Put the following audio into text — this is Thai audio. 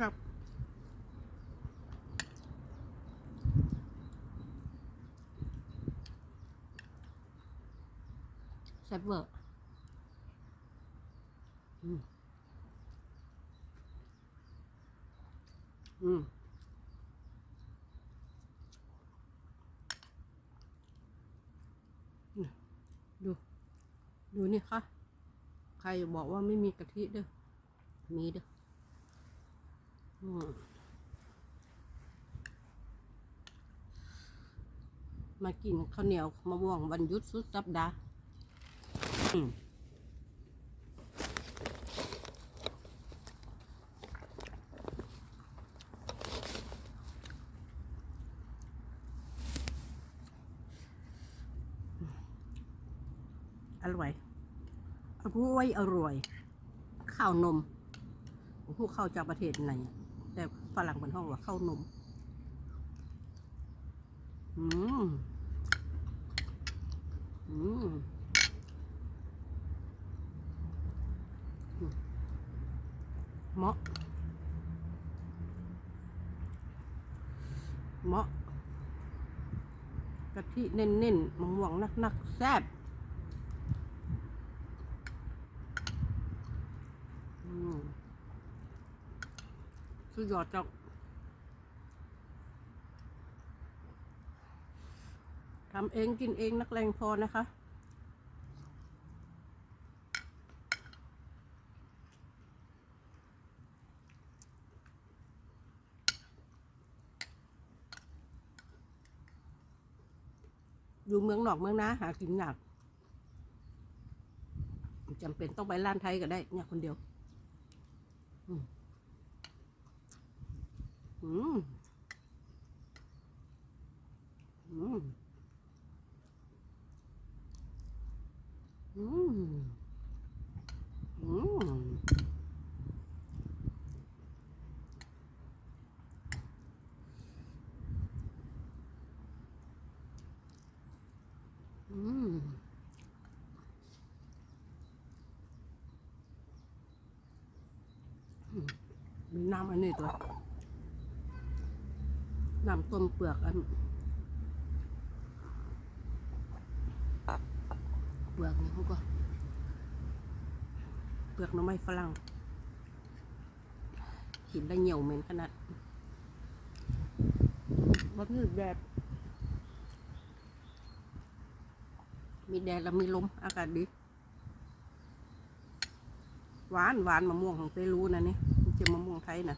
ครับแซ่บเวอร์อืมอืมดู ดูนี่ค่ะ ใครบอกว่าไม่มีกะทิเด้อ มีเด้อ มากินข้าวเหนียวมะม่วงวันยุดสุดสัปดาห์อร่อยอร่อยอร่อย ข้าวนมผู้เข้าจากประเทศไหน ฝรั่งเป็นห้องว่าข้าวนมอืมอืมเหมาะเหมาะกะทิเน้นๆมะม่วงนักๆแซ่บ อืม สุดยอดจังทำเองกินเองนักเลงพอนะคะ อยู่เมืองนอกเมืองนาหากินหนักจำเป็นต้องไปร้านไทยก็ได้เนี่ยคนเดียว อืม อืมอืมอืมอืมอืมมีน้ำอันนี้ตัว น้ำต้มเปลือกอันเปลือกนี่เขาก็เปลือกน้ำไม้ฝรั่งกินได้เหนียวเหม็นขนาดรสนืดแดดมีแดดแล้วมีลมอากาศดีหวานหวานมะม่วงของเปรูนะนี่ไม่ใช่มะม่วงไทยนะ